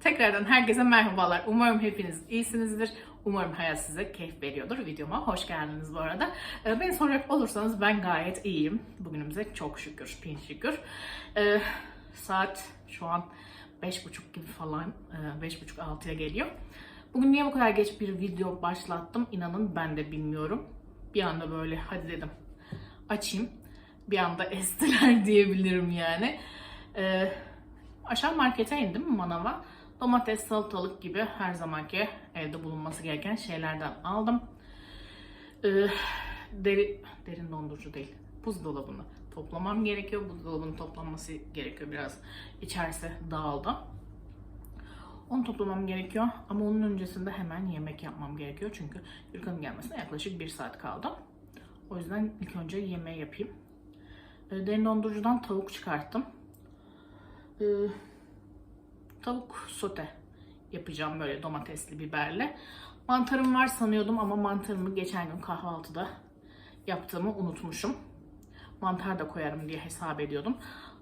Tekrardan herkese merhabalar. Umarım hepiniz iyisinizdir. Umarım hayat size keyif veriyordur. Videoma hoş geldiniz bu arada. Ee, Beni soracak olursanız ben gayet iyiyim. Bugünümüze çok şükür, bin şükür. Ee, saat şu an 5.30 gibi falan, e, 5.30-6'ya geliyor. Bugün niye bu kadar geç bir video başlattım inanın ben de bilmiyorum. Bir anda böyle hadi dedim açayım. Bir anda estiler diyebilirim yani. Ee, aşağı markete indim manava. Domates, salatalık gibi her zamanki evde bulunması gereken şeylerden aldım. Ee, deri, derin dondurucu değil. Buzdolabını toplamam gerekiyor. Buzdolabının toplanması gerekiyor biraz. İçerisi dağıldı. Onu toplamam gerekiyor ama onun öncesinde hemen yemek yapmam gerekiyor. Çünkü Gülkan'ın gelmesine yaklaşık bir saat kaldı. O yüzden ilk önce yemeği yapayım. Ee, Derin dondurucudan tavuk çıkarttım. Ee, tavuk sote yapacağım böyle domatesli biberle. Mantarım var sanıyordum ama mantarımı geçen gün kahvaltıda yaptığımı unutmuşum. Mantar da koyarım diye hesap ediyordum.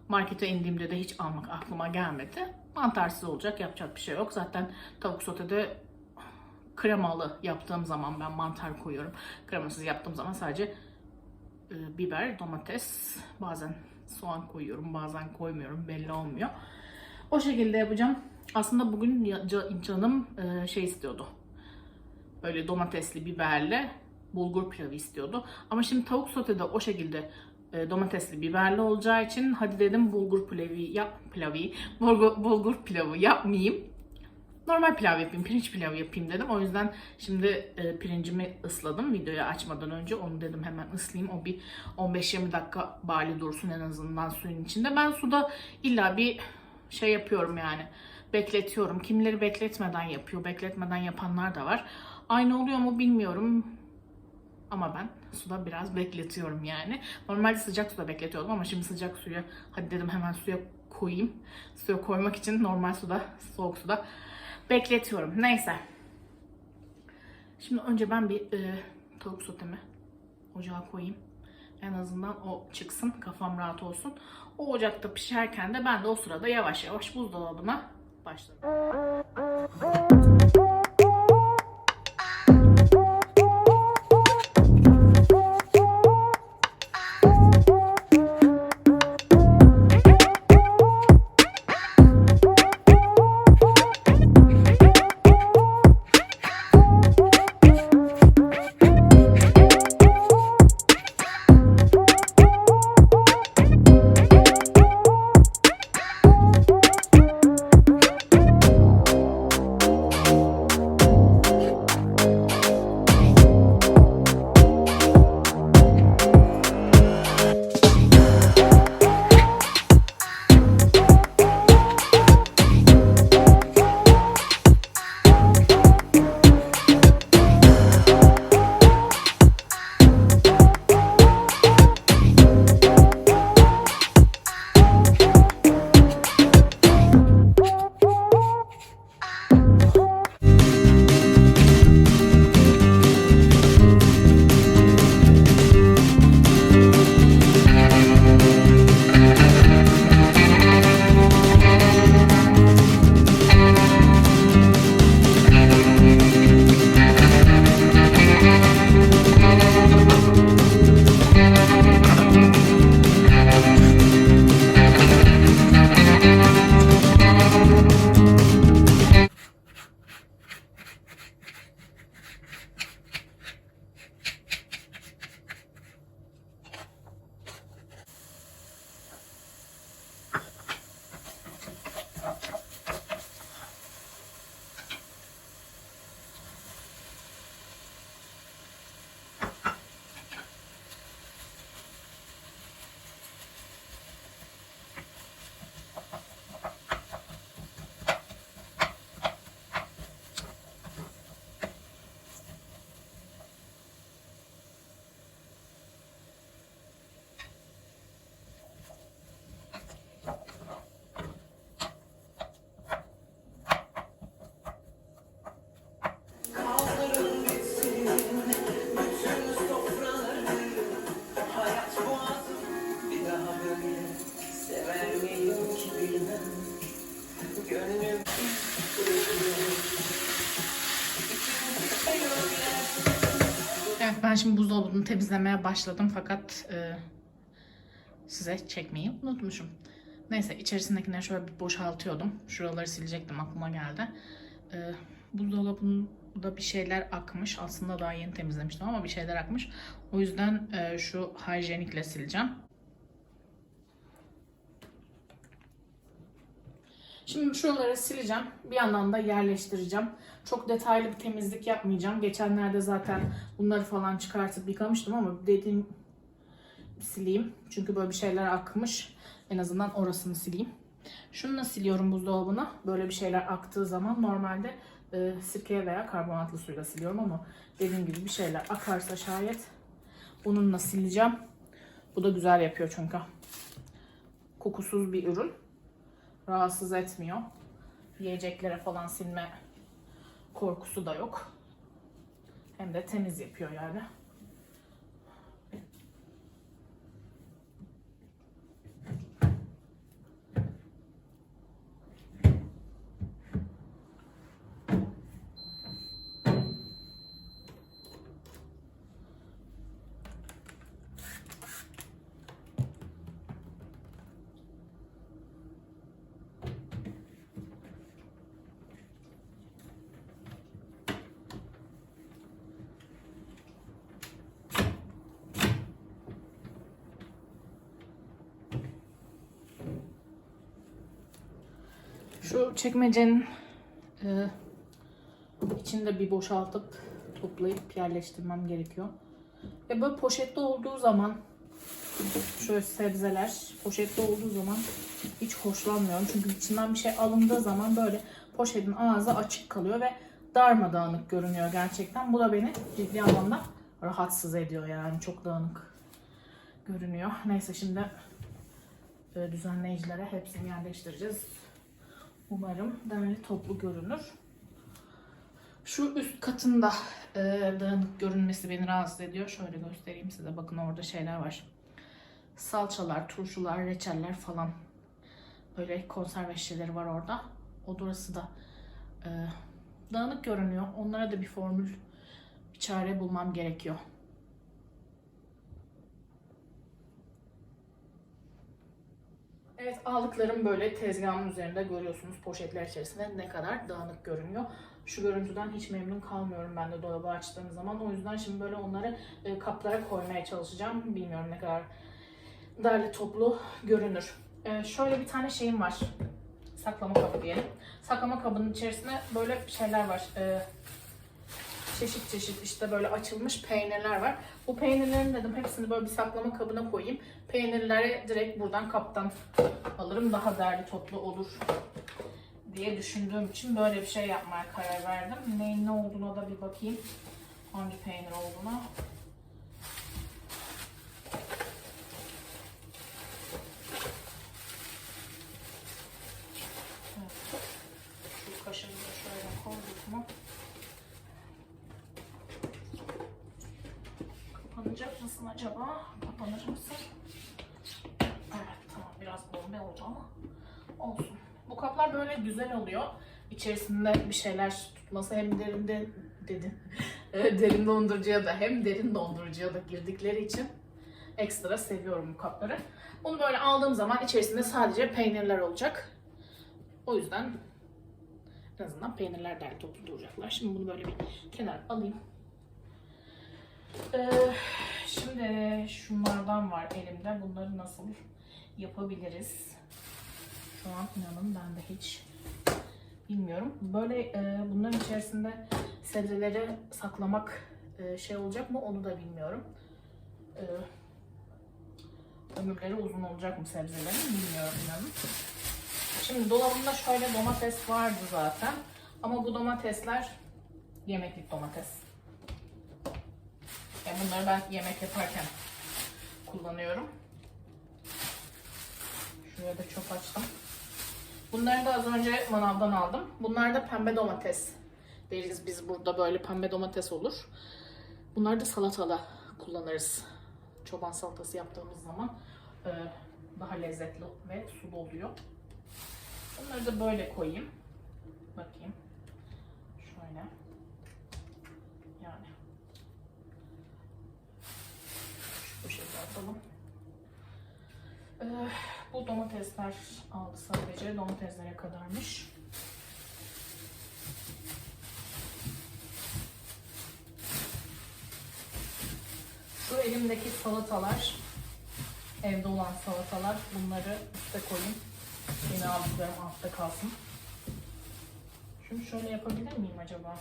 Markete indiğimde de hiç almak aklıma gelmedi. Mantarsız olacak yapacak bir şey yok. Zaten tavuk sotede kremalı yaptığım zaman ben mantar koyuyorum. Kremasız yaptığım zaman sadece e, biber, domates, bazen soğan koyuyorum, bazen koymuyorum. Belli olmuyor. O şekilde yapacağım. Aslında bugün canım e, şey istiyordu. Böyle domatesli, biberli bulgur pilavı istiyordu. Ama şimdi tavuk sotede o şekilde e, domatesli, biberli olacağı için hadi dedim bulgur pilavı yap pilavı, bulgur pilavı yapmayayım. Normal pilav yapayım, pirinç pilavı yapayım dedim. O yüzden şimdi e, pirincimi ısladım videoyu açmadan önce. Onu dedim hemen ıslayayım. O bir 15-20 dakika bali dursun en azından suyun içinde. Ben suda illa bir şey yapıyorum yani. Bekletiyorum. Kimileri bekletmeden yapıyor. Bekletmeden yapanlar da var. Aynı oluyor mu bilmiyorum. Ama ben suda biraz bekletiyorum yani. Normalde sıcak suda bekletiyordum ama şimdi sıcak suya hadi dedim hemen suya koyayım. Suya koymak için normal suda, soğuk suda bekletiyorum. Neyse. Şimdi önce ben bir e, tavuk sotemi ocağa koyayım. En azından o çıksın, kafam rahat olsun. O ocakta pişerken de ben de o sırada yavaş yavaş buzdolabına başladım. Şimdi buzdolabını temizlemeye başladım fakat e, size çekmeyi unutmuşum. Neyse içerisindekileri şöyle bir boşaltıyordum. Şuraları silecektim aklıma geldi. E, buzdolabında bir şeyler akmış. Aslında daha yeni temizlemiştim ama bir şeyler akmış. O yüzden e, şu hijyenikle sileceğim. Şimdi şuraları sileceğim. Bir yandan da yerleştireceğim. Çok detaylı bir temizlik yapmayacağım. Geçenlerde zaten bunları falan çıkartıp yıkamıştım ama dediğim sileyim. Çünkü böyle bir şeyler akmış. En azından orasını sileyim. Şunu siliyorum buzdolabına. Böyle bir şeyler aktığı zaman normalde e, sirkeye veya karbonatlı suyla siliyorum ama dediğim gibi bir şeyler akarsa şayet bununla sileceğim. Bu da güzel yapıyor çünkü. Kokusuz bir ürün rahatsız etmiyor. Yiyeceklere falan silme korkusu da yok. Hem de temiz yapıyor yani. Şu çekmecenin e, içinde bir boşaltıp toplayıp yerleştirmem gerekiyor. Ve böyle poşette olduğu zaman şöyle sebzeler poşette olduğu zaman hiç hoşlanmıyorum. Çünkü içinden bir şey alındığı zaman böyle poşetin ağzı açık kalıyor ve darmadağınık görünüyor gerçekten. Bu da beni ciddi anlamda rahatsız ediyor yani çok dağınık görünüyor. Neyse şimdi e, düzenleyicilere hepsini yerleştireceğiz. Umarım derli toplu görünür. Şu üst katında e, dağınık görünmesi beni rahatsız ediyor. Şöyle göstereyim size. Bakın orada şeyler var. Salçalar, turşular, reçeller falan. Böyle konserve şişeleri var orada. O burası da e, dağınık görünüyor. Onlara da bir formül, bir çare bulmam gerekiyor. Evet aldıklarım böyle tezgahın üzerinde görüyorsunuz poşetler içerisinde ne kadar dağınık görünüyor. Şu görüntüden hiç memnun kalmıyorum ben de dolabı açtığım zaman. O yüzden şimdi böyle onları e, kaplara koymaya çalışacağım. Bilmiyorum ne kadar derli toplu görünür. E, şöyle bir tane şeyim var. Saklama kabı diyelim. Saklama kabının içerisinde böyle şeyler var. Çeşit çeşit işte böyle açılmış peynirler var. Bu peynirlerin dedim hepsini böyle bir saklama kabına koyayım. Peynirleri direkt buradan kaptan alırım. Daha değerli toplu olur diye düşündüğüm için böyle bir şey yapmaya karar verdim. Neyin ne olduğuna da bir bakayım. Hangi peynir olduğuna. Evet. Şu kaşığımızı şöyle koyduk mu? Kapanacak mısın mısın? Evet tamam biraz bombe oldu ama olsun. Bu kaplar böyle güzel oluyor. İçerisinde bir şeyler tutması hem derinde dedi. Evet, derin dondurucuya da hem derin dondurucuya da girdikleri için ekstra seviyorum bu kapları. Bunu böyle aldığım zaman içerisinde sadece peynirler olacak. O yüzden en azından peynirler derli toplu duracaklar. Şimdi bunu böyle bir kenar alayım. Ee, şimdi şunlardan var elimde. Bunları nasıl yapabiliriz? Şu an inanın ben de hiç bilmiyorum. Böyle e, bunların içerisinde sebzeleri saklamak e, şey olacak mı onu da bilmiyorum. E, ömürleri uzun olacak mı sebzelerin bilmiyorum inanın. Şimdi dolabımda şöyle domates vardı zaten. Ama bu domatesler yemeklik domates. Yani bunları ben yemek yaparken kullanıyorum. Şuraya da çöp açtım. Bunları da az önce manavdan aldım. Bunlar da pembe domates deriz biz burada böyle pembe domates olur. Bunları da salatada kullanırız. Çoban salatası yaptığımız zaman e, daha lezzetli ve sulu oluyor. Bunları da böyle koyayım. Bakayım. Şöyle. Yani. Bu şekilde atalım. Ee, bu domatesler aldı sadece. Domateslere kadarmış. Şu elimdeki salatalar, evde olan salatalar, bunları üste koyayım. Yine aldıklarım altta kalsın. Şunu şöyle yapabilir miyim acaba?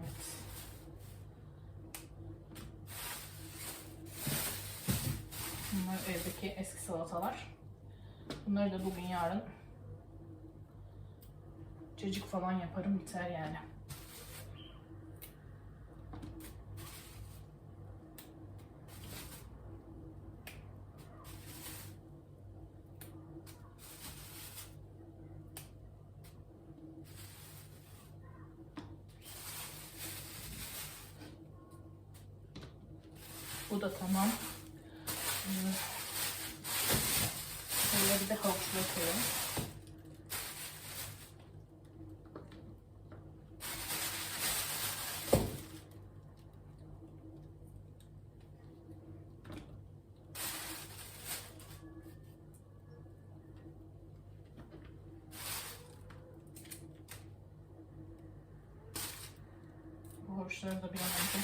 Evet. Bunlar evdeki eski salatalar. Bunları da bugün yarın cacık falan yaparım biter yani. Bu da tamam. Ee, Bu havuçları da bir an önce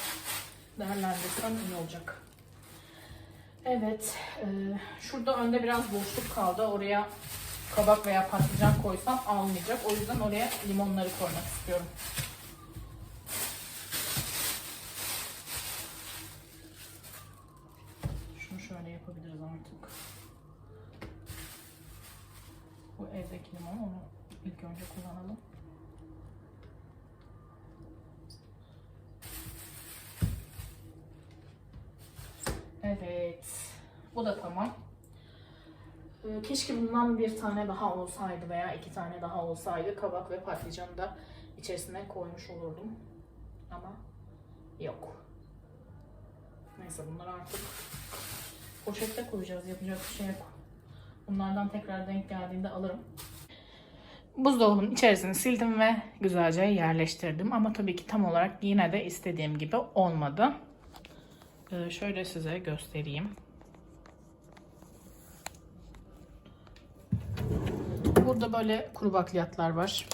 değerlendirsem iyi olacak. Evet, e, şurada önde biraz boşluk kaldı. Oraya kabak veya patlıcan koysam almayacak. O yüzden oraya limonları koymak istiyorum. Şunu şöyle yapabiliriz artık. Bu evdeki limon, onu ilk önce kullanalım. Evet. Bu da tamam. Ee, Keşke bundan bir tane daha olsaydı veya iki tane daha olsaydı kabak ve patlıcanı da içerisine koymuş olurdum. Ama yok. Neyse bunları artık poşette koyacağız. Yapacak bir şey yok. Bunlardan tekrar denk geldiğinde alırım. Buzdolabının içerisini sildim ve güzelce yerleştirdim. Ama tabii ki tam olarak yine de istediğim gibi olmadı. Ee, şöyle size göstereyim. Burada böyle kuru bakliyatlar var.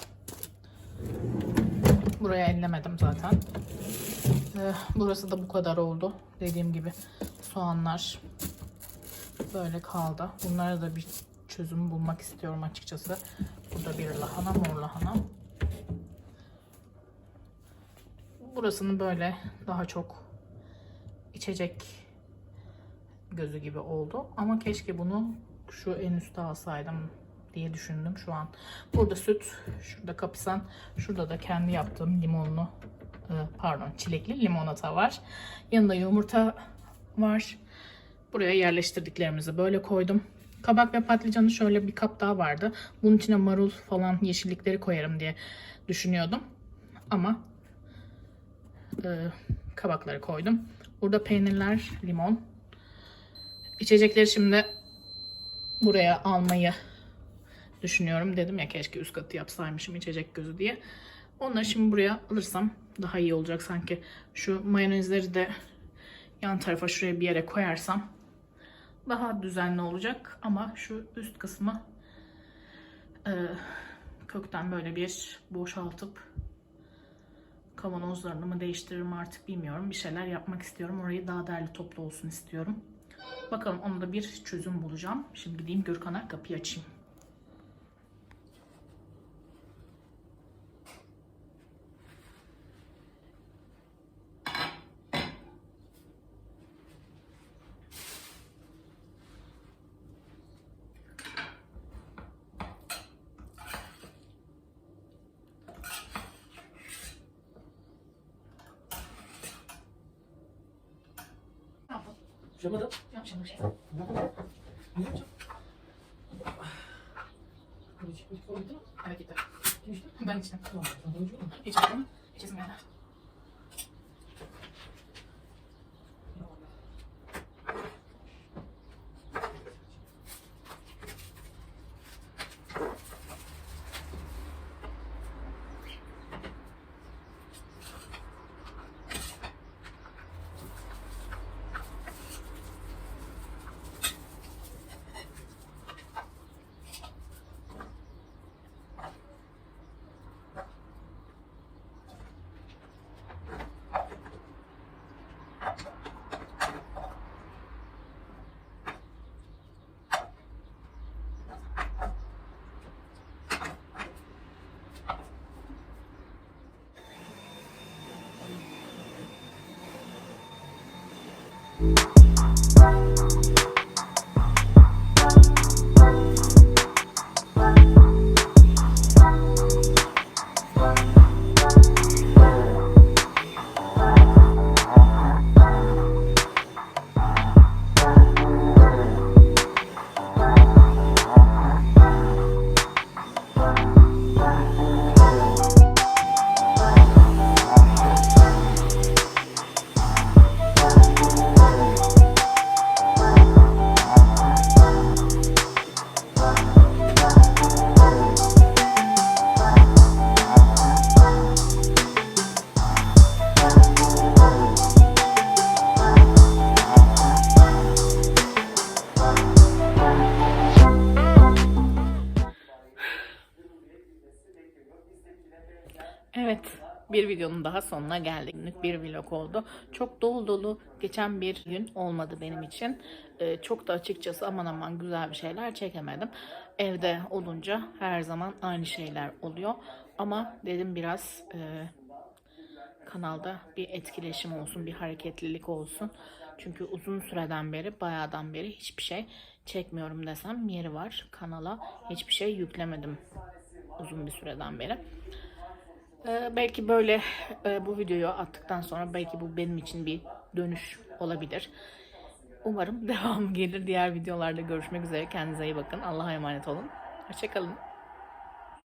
Buraya ellemedim zaten. Ee, burası da bu kadar oldu. Dediğim gibi soğanlar böyle kaldı. Bunlara da bir çözüm bulmak istiyorum açıkçası. Burada bir lahana, mor lahana. Burasını böyle daha çok içecek gözü gibi oldu. Ama keşke bunu şu en üstte alsaydım diye düşündüm şu an. Burada süt, şurada kapisan, şurada da kendi yaptığım limonlu e, pardon çilekli limonata var. Yanında yumurta var. Buraya yerleştirdiklerimizi böyle koydum. Kabak ve patlıcanı şöyle bir kap daha vardı. Bunun içine marul falan yeşillikleri koyarım diye düşünüyordum. Ama e, kabakları koydum. Burada peynirler, limon. İçecekleri şimdi buraya almayı düşünüyorum. Dedim ya keşke üst katı yapsaymışım içecek gözü diye. Onları şimdi buraya alırsam daha iyi olacak sanki. Şu mayonezleri de yan tarafa şuraya bir yere koyarsam daha düzenli olacak. Ama şu üst kısmı e, kökten böyle bir boşaltıp kavanozlarını mı değiştiririm artık bilmiyorum. Bir şeyler yapmak istiyorum. Orayı daha derli toplu olsun istiyorum. Bakalım onu da bir çözüm bulacağım. Şimdi gideyim Gürkan'a kapıyı açayım. 什么都要什么谁？Ne yapacağım? Evet gitti. Ben içtim. Hiç bakmadım. İçesim geldi. Evet, bir videonun daha sonuna geldik. Günlük bir vlog oldu. Çok dolu dolu geçen bir gün olmadı benim için. Ee, çok da açıkçası aman aman güzel bir şeyler çekemedim. Evde olunca her zaman aynı şeyler oluyor. Ama dedim biraz e, kanalda bir etkileşim olsun, bir hareketlilik olsun. Çünkü uzun süreden beri, bayağıdan beri hiçbir şey çekmiyorum desem yeri var. Kanala hiçbir şey yüklemedim uzun bir süreden beri. Ee, belki böyle e, bu videoyu attıktan sonra belki bu benim için bir dönüş olabilir. Umarım devam gelir. Diğer videolarda görüşmek üzere. Kendinize iyi bakın. Allah'a emanet olun. Hoşçakalın.